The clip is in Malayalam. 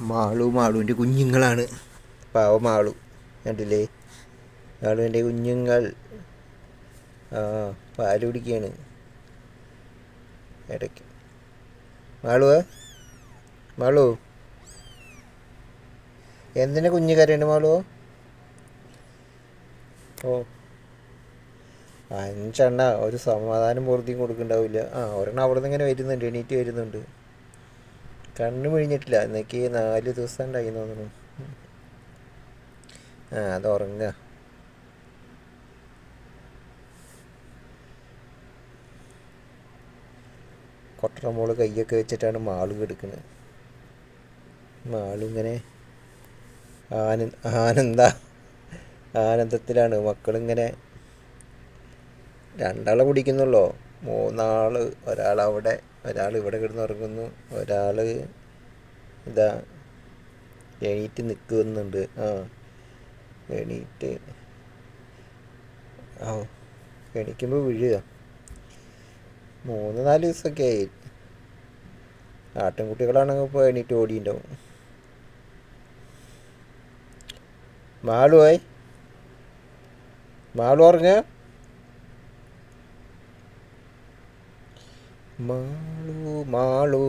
മാളു മാളുവിന്റെ കുഞ്ഞുങ്ങളാണ്. പാവ മാളു കണ്ടില്ലേ? മാളുവിന്റെ കുഞ്ഞുങ്ങൾ ആ പാൽ കുടിക്കുകയാണ് ഇടയ്ക്ക്. മാളുവ മാളു. എന്തിനാ കുഞ്ഞു കരയുണ്ട് മാളുവോ ഓ. അഞ്ചെണ്ണ ഒരു സമാധാനം പൂർത്തിയും കൊടുക്കണ്ടാവില്ല. ആ ഒരെണ്ണം അവിടെ നിന്ന് ഇങ്ങനെ വരുന്നുണ്ട് എണീറ്റ് വരുന്നുണ്ട്. കണ്ണ് പിഴിഞ്ഞിട്ടില്ല എന്നൊക്കെ നാല് ദിവസം ഉണ്ടായി തോന്നുന്നു. ആ അത് ഉറങ്ങുക കൊട്ടറ മോൾ കൈയൊക്കെ വെച്ചിട്ടാണ് മാൾ മാളും മാളിങ്ങനെ ആനന്ദ ആനന്ദ ആനന്ദത്തിലാണ്. മക്കളിങ്ങനെ രണ്ടാളെ കുടിക്കുന്നുള്ളൂ മൂന്നാൾ ഒരാൾ അവിടെ ഒരാൾ ഇവിടെ കിടന്ന് ഉറങ്ങുന്നു ഒരാൾ ഇതാ എണീറ്റ് നിൽക്കുന്നുണ്ട് ആ എണീറ്റ്. ആ എണീക്കുമ്പോൾ വീഴുക. മൂന്ന് നാല് ദിവസമൊക്കെ ആയി. ആട്ടിൻകുട്ടികളാണെങ്കിൽ ഇപ്പോൾ എണീറ്റ് ഓടിയിട്ടുണ്ടാവും മാളുവായി മാളു ഉറങ്ങുക മാളു മാളു